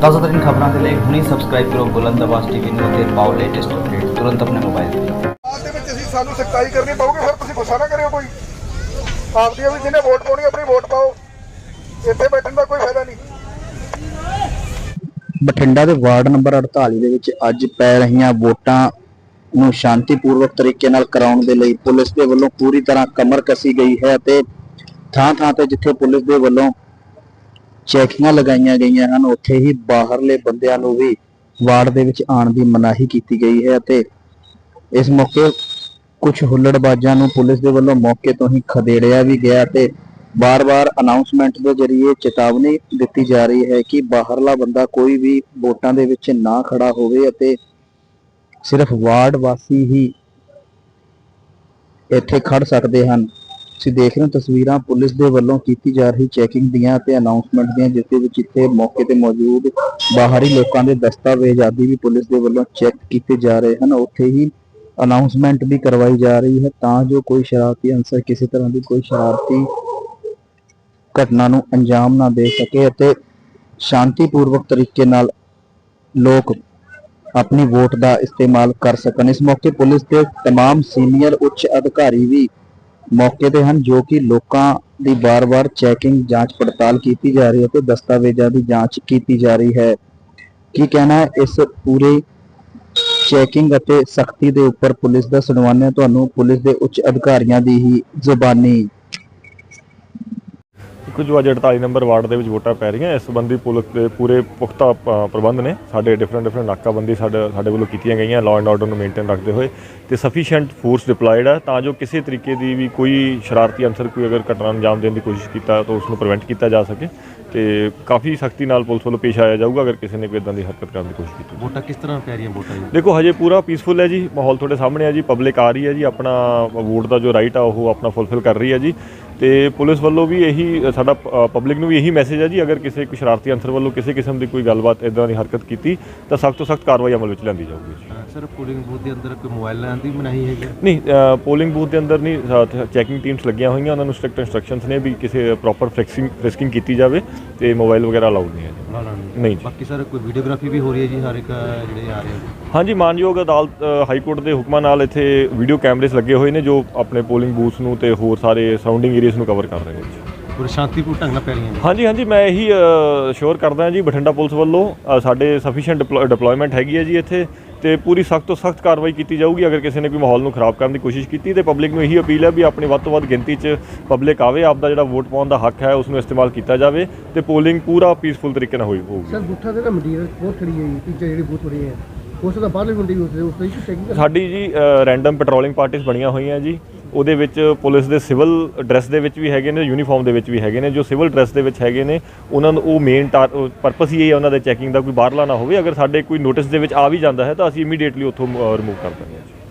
ਤਾਜ਼ਾ ਤਰੀਨ ਖਬਰਾਂ ਦੇ ਲਈ ਹੁਣੇ ਸਬਸਕ੍ਰਾਈਬ ਕਰੋ ਬੁਲੰਦਾਬਾਜ਼ ਟੀਵੀ ਨੂੰ ਅਤੇ ਪਾਓ ਲੇਟੈਸਟ ਅਪਡੇਟ ਤੁਰੰਤ ਆਪਣੇ ਮੋਬਾਈਲ ਤੇ। ਬਾਅਦ ਦੇ ਵਿੱਚ ਅਸੀਂ ਸਾਨੂੰ ਸਖਤਾਈ ਕਰਨੀ ਪਊਗੀ ਫਿਰ ਤੁਸੀਂ ਗੁੱਸਾ ਨਾ ਕਰਿਓ ਕੋਈ। ਆਪਦੀਆਂ ਵੀ ਜਿਹਨੇ ਵੋਟ ਪਾਉਣੀ ਆਪਣੀ ਵੋਟ ਪਾਓ। ਇੱਥੇ ਬੈਠਣ ਦਾ ਕੋਈ ਫਾਇਦਾ ਨਹੀਂ। ਬਠਿੰਡਾ ਦੇ ਵਾਰਡ ਨੰਬਰ 48 ਦੇ ਵਿੱਚ ਅੱਜ ਪੈ ਰਹੀਆਂ ਵੋਟਾਂ ਨੂੰ ਸ਼ਾਂਤੀਪੂਰਵਕ ਤਰੀਕੇ ਨਾਲ ਕਰਾਉਣ ਦੇ ਲਈ ਪੁਲਿਸ ਦੇ ਵੱਲੋਂ ਪੂਰੀ ਤਰ੍ਹਾਂ ਕਮਰ ਕਸੀ ਗਈ ਹੈ ਤੇ ਥਾਂ-ਥਾਂ ਤੇ ਜਿੱਥੇ ਪੁਲਿਸ ਦੇ ਵੱਲੋਂ ਚੈਕਿੰਗਾਂ ਲਗਾਈਆਂ ਗਈਆਂ ਹਨ। ਉੱਥੇ ਹੀ ਬਾਹਰਲੇ ਬੰਦਿਆਂ ਨੂੰ ਵੀ ਵਾਰਡ ਦੇ ਵਿੱਚ ਆਉਣ ਦੀ ਮਨਾਹੀ ਕੀਤੀ ਗਈ ਹੈ ਅਤੇ ਇਸ ਮੌਕੇ ਕੁਝ ਹੁੱਲੜਬਾਜ਼ਾਂ ਨੂੰ ਪੁਲਿਸ ਦੇ ਵੱਲੋਂ ਮੌਕੇ ਤੋਂ ਹੀ ਖਦੇੜਿਆ ਵੀ ਗਿਆ ਤੇ ਬਾਰ-ਬਾਰ ਅਨਾਉਂਸਮੈਂਟ ਦੇ ਜ਼ਰੀਏ ਚੇਤਾਵਨੀ ਦਿੱਤੀ ਜਾ ਰਹੀ ਹੈ ਕਿ ਬਾਹਰਲਾ ਬੰਦਾ ਕੋਈ ਵੀ ਵੋਟਾਂ ਦੇ ਵਿੱਚ ਨਾ ਖੜਾ ਹੋਵੇ ਅਤੇ ਸਿਰਫ ਵਾਰਡ ਵਾਸੀ ਹੀ ਇੱਥੇ ਖੜ ਸਕਦੇ ਹਨ। ਤੁਸੀਂ ਦੇਖ ਰਹੇ ਹੋ ਤਸਵੀਰਾਂ ਪੁਲਿਸ ਦੇ ਵੱਲੋਂ ਕੀਤੀ ਜਾ ਰਹੀ ਚੈਕਿੰਗ ਦੀਆਂ ਤੇ ਅਨਾਉਂਸਮੈਂਟ ਦੀਆਂ ਜਿਸ ਦੇ ਵਿੱਚ ਇੱਥੇ ਮੌਕੇ ਤੇ ਮੌਜੂਦ ਬਾਹਰੀ ਲੋਕਾਂ ਦੇ ਦਸਤਾਵੇਜ਼ ਆਦਿ ਵੀ ਪੁਲਿਸ ਦੇ ਵੱਲੋਂ ਚੈੱਕ ਕੀਤੇ ਜਾ ਰਹੇ ਹਨ ਉੱਥੇ ਹੀ ਅਨਾਉਂਸਮੈਂਟ ਵੀ ਕਰਵਾਈ ਜਾ ਰਹੀ ਹੈ ਤਾਂ ਜੋ ਕੋਈ ਸ਼ਰਾਰਤੀ ਅਨਸਰ ਕਿਸੇ ਤਰ੍ਹਾਂ ਦੀ ਕੋਈ ਸ਼ਰਾਰਤੀ ਘਟਨਾ ਨੂੰ ਅੰਜਾਮ ਨਾ ਦੇ ਸਕੇ ਅਤੇ ਸ਼ਾਂਤੀਪੂਰਵਕ ਤਰੀਕੇ ਨਾਲ ਲੋਕ ਆਪਣੀ ਵੋਟ ਦਾ ਇਸਤੇਮਾਲ ਕਰ ਸਕਣ ਇਸ ਮੌਕੇ ਪੁਲਿਸ ਦੇ तमाम ਸੀਨੀਅਰ ਉੱਚ ਅਧਿਕਾਰੀ ਵੀ ਮੌਕੇ ਤੇ ਹਨ ਜੋ ਕਿ ਲੋਕਾਂ ਦੀ ਬਾਰ-ਬਾਰ ਚੈਕਿੰਗ ਜਾਂਚ ਪੜਤਾਲ ਕੀਤੀ ਜਾ ਰਹੀ ਹੈ ਤੇ ਦਸਤਾਵੇਜ਼ਾਂ ਦੀ ਜਾਂਚ ਕੀਤੀ ਜਾ ਰਹੀ ਹੈ। ਕੀ ਕਹਿਣਾ ਹੈ ਇਸ ਪੂਰੇ ਚੈਕਿੰਗ ਅਤੇ ਸਖਤੀ ਦੇ ਉੱਪਰ ਪੁਲਿਸ ਦਾ ਸੁਣਵਾਉਂਦੇ ਹਾਂ। ਤੁਹਾਨੂੰ ਪੁਲਿਸ ਦੇ ਉੱਚ ਅਧਿਕਾਰੀਆਂ ਦੀ ਹੀ ਜ਼ੁਬਾਨੀ। ਕੁਝ ਅੱਜ 48 ਨੰਬਰ ਵਾਰਡ ਦੇ ਵਿੱਚ ਵੋਟਾਂ ਪੈ ਰਹੀਆਂ। ਇਸ ਸੰਬੰਧੀ ਪੁਲਿਸ ਦੇ ਪੂਰੇ ਪੁਖਤਾ ਅ, ਪ੍ਰਬੰਧ ਨੇ। ਸਾਡੇ ਡਿਫਰੈਂਟ ਡਿਫਰੈਂਟ ਨਾਕਾਬੰਦੀ ਸਾਡੇ ਸਾਡੇ ਵੱਲੋਂ ਕੀਤੀਆਂ ਗਈਆਂ। ਲਾਅ ਐਂਡ ਆਰਡਰ ਨੂੰ ਮੇਨਟੇਨ ਰੱਖਦੇ ਹੋਏ ਤੇ ਸਫੀਸ਼ੀਐਂਟ ਫੋਰਸ ਡਿਪਲੋਇਡ ਹੈ ਤਾਂ ਜੋ ਕਿਸੇ ਤਰੀਕੇ ਦੀ ਵੀ ਕੋਈ ਸ਼ਰਾਰਤੀ ਅਨਸਰ ਕੋਈ ਅਗਰ ਘਟਨਾ ਅੰਜਾਮ ਦੇਣ ਦੀ ਕੋਸ਼ਿਸ਼ ਕੀਤਾ ਤਾਂ ਉਸ ਨੂੰ ਪ੍ਰੀਵੈਂਟ ਕੀਤਾ ਜਾ ਸਕੇ ਤੇ ਕਾਫੀ ਸਖਤੀ ਨਾਲ ਪੁਲਿਸ ਵੱਲੋਂ ਪੇਸ਼ ਆਇਆ ਜਾਊਗਾ ਅਗਰ ਕਿਸੇ ਨੇ ਕੋਈ ਇਦਾਂ ਦੀ ਹਰਕਤ ਕਰਨ ਦੀ ਕੋਸ਼ਿਸ਼ ਕੀਤੀ। ਵੋਟਾਂ ਕਿਸ ਤਰ੍ਹਾਂ ਪੈ ਰਹੀਆਂ ਵੋਟਾਂ ਜੀ ਦੇਖੋ ਹਜੇ ਪੂਰਾ ਪੀਸਫੁਲ ਹੈ ਜੀ ਮਾਹੌਲ ਤੁਹਾਡੇ ਸਾਹਮਣੇ ਹੈ ਜੀ ਪਬਲਿਕ ਆ ਰਹੀ ਹੈ ਜੀ ਆਪਣਾ ਵੋਟ ਦਾ ਜੋ ਰਾਈਟ ਆ ਉਹ ਆਪਣਾ ਫੁੱਲਫਿਲ ਕਰ ਰਹੀ ਹੈ ਜੀ। ਤੇ ਪੁਲਿਸ ਵੱਲੋਂ ਵੀ ਇਹੀ ਸਾਡਾ ਪਬਲਿਕ ਨੂੰ ਵੀ ਇਹੀ ਮੈਸੇਜ ਹੈ ਜੀ ਅਗਰ ਕਿਸੇ ਕੋਈ ਸ਼ਰਾਰਤੀ ਅੰਸਰ ਵੱਲੋਂ ਕਿਸੇ ਕਿਸਮ ਦੀ ਕੋਈ ਗੱਲਬਾਤ ਇਦਾਂ ਦੀ ਹਰਕਤ ਕੀਤੀ ਤਾਂ ਸਖਤ ਤੋਂ ਸਖਤ ਕਾਰਵਾਈ ਅਮਲ ਵਿੱਚ ਲਿਆਂਦੀ ਜਾਊਗੀ। ਜੀ ਸਰ ਪੋਲਿੰਗ ਬੂਥ ਦੇ ਅੰਦਰ ਕੋਈ ਮੋਬਾਈਲ ਦੀ ਮਨਾਹੀ ਹੈਗੀ ਨਹੀਂ ਪੋਲਿੰਗ ਬੂਥ ਦੇ ਅੰਦਰ ਨਹੀਂ ਚੈਕਿੰਗ ਟੀਮਸ ਲੱਗੀਆਂ ਹੋਈਆਂ ਉਹਨਾਂ ਨੂੰ ਸਟ੍ਰਿਕਟ ਇਨਸਟਰਕਸ਼ਨਸ ਨੇ ਵੀ ਕਿਸੇ ਪ੍ਰੋਪਰ ਫ੍ਰਿਕਸਿੰਗ ਫ੍ਰਿਸਕਿੰਗ ਕੀਤੀ ਜਾਵੇ ਤੇ ਮੋਬਾਈਲ ਵਗੈਰਾ ਅਲਾਉਡ ਨਹੀਂ ਹੈ ਨਹੀਂ ਜੀ। ਬਾਕੀ ਸਰ ਕੋਈ ਵੀਡੀਓਗ੍ਰਾਫੀ ਵੀ ਹੋ ਰਹੀ ਹੈ ਜੀ ਹਰ ਇੱਕ ਜਿਹੜੇ ਆ ਰਹੇ ਹਾਂਜੀ ਮਾਨਯੋਗ ਅਦਾਲਤ ਹਾਈ ਕੋਰਟ ਦੇ ਹੁਕਮਾਂ ਨਾਲ ਇੱਥੇ ਵੀਡੀਓ ਕੈਮਰੇਸ ਲੱਗੇ ਹੋਏ ਨੇ ਜੋ ਆਪਣੇ ਪੋਲਿੰਗ ਬੂਥਸ ਨੂੰ ਤੇ ਹੋਰ ਸਾਰੇ ਸਰਾਊਂਡਿੰਗ ਏਰੀਆਸ ਨੂੰ ਕਵਰ ਕਰ ਰਹੇ ਨੇ ਜੀ। ਪੂਰੇ ਸ਼ਾਂਤੀਪੂਰਨ ਢੰਗ ਨਾਲ ਪੈ ਰਹੀਆਂ ਹਾਂਜੀ ਹਾਂਜੀ ਮੈਂ ਇਹੀ ਸ਼ੋਰ ਕਰਦਾ ਹਾਂ ਜੀ ਬਠਿੰਡਾ ਪੁਲਿਸ ਵੱਲੋਂ ਸਾਡੇ ਸਫੀਸ਼ੀਐਂਟ ਡਿਪਲੋਇਮੈਂਟ ਹੈਗੀ ਹੈ ਜੀ ਇੱਥੇ। ਤੇ ਪੂਰੀ ਸਖਤ ਤੋਂ ਸਖਤ ਕਾਰਵਾਈ ਕੀਤੀ ਜਾਊਗੀ। ਅਗਰ ਕਿਸੇ ਨੇ ਕੋਈ ਮਾਹੌਲ ਨੂੰ ਖਰਾਬ ਕਰਨ ਦੀ ਕੋਸ਼ਿਸ਼ ਕੀਤੀ ਤੇ ਪਬਲਿਕ ਨੂੰ ਇਹੀ ਅਪੀਲ ਹੈ ਵੀ ਆਪਣੀ ਵੱਧ ਤੋਂ ਵੱਧ ਗਿਣਤੀ 'ਚ ਪਬਲਿਕ ਆਵੇ ਆਪ ਦਾ ਜਿਹੜਾ ਵੋਟ ਪਾਉਣ ਦਾ ਹੱਕ ਹੈ ਉਸ ਨੂੰ ਇਸਤੇਮਾਲ ਕੀਤਾ ਜਾਵੇ ਤੇ ਪੋਲਿੰਗ ਪੂਰਾ ਪੀਸਫੁਲ ਤਰੀਕੇ ਨਾਲ ਹੋਈ ਹੋਊਗੀ। ਸਰ ਬੂਥਾਂ ਦੇ ਨਾ ਮਟੀਰੀਅਲ ਬਹੁਤ ਖੜੀ ਹੈ ਜੀ ਟੀਚਰ ਜਿਹੜੀ ਬੂਥ ਬਣੀ ਹੈ ਉਸ ਦਾ ਬਾਹਰਲੇ ਬੰਦੇ ਯੂਜ਼ ਉਸ ਦਾ ਚੈਕਿੰਗ ਸਾਡੀ ਜੀ ਰੈਂਡਮ ਪੈਟਰੋਲਿੰਗ ਪਾਰਟੀਆਂ ਬਣੀਆਂ ਹੋਈਆਂ ਜੀ। ਉਹਦੇ ਵਿੱਚ ਪੁਲਿਸ ਦੇ ਸਿਵਲ ਡਰੈਸ ਦੇ ਵਿੱਚ ਵੀ ਹੈਗੇ ਨੇ ਯੂਨੀਫਾਰਮ ਦੇ ਵਿੱਚ ਵੀ ਹੈਗੇ ਨੇ। ਜੋ ਸਿਵਲ ਡਰੈਸ ਦੇ ਵਿੱਚ ਹੈਗੇ ਨੇ, ਉਹਨਾਂ ਨੂੰ ਉਹ ਮੇਨ ਪਰਪਸ ਹੀ ਹੈ ਉਹਨਾਂ ਦੇ ਚੈਕਿੰਗ ਦਾ ਕੋਈ ਬਾਹਰਲਾ ਨਾ ਹੋਵੇ। ਅਗਰ ਸਾਡੇ ਕੋਈ ਨੋਟਿਸ ਦੇ ਵਿੱਚ ਆ ਵੀ ਜਾਂਦਾ ਹੈ, ਤਾਂ ਅਸੀਂ ਇਮੀਡੀਏਟਲੀ ਉੱਥੋਂ ਰਿਮੂਵ ਕਰ ਦਿੰਦੇ ਹਾਂ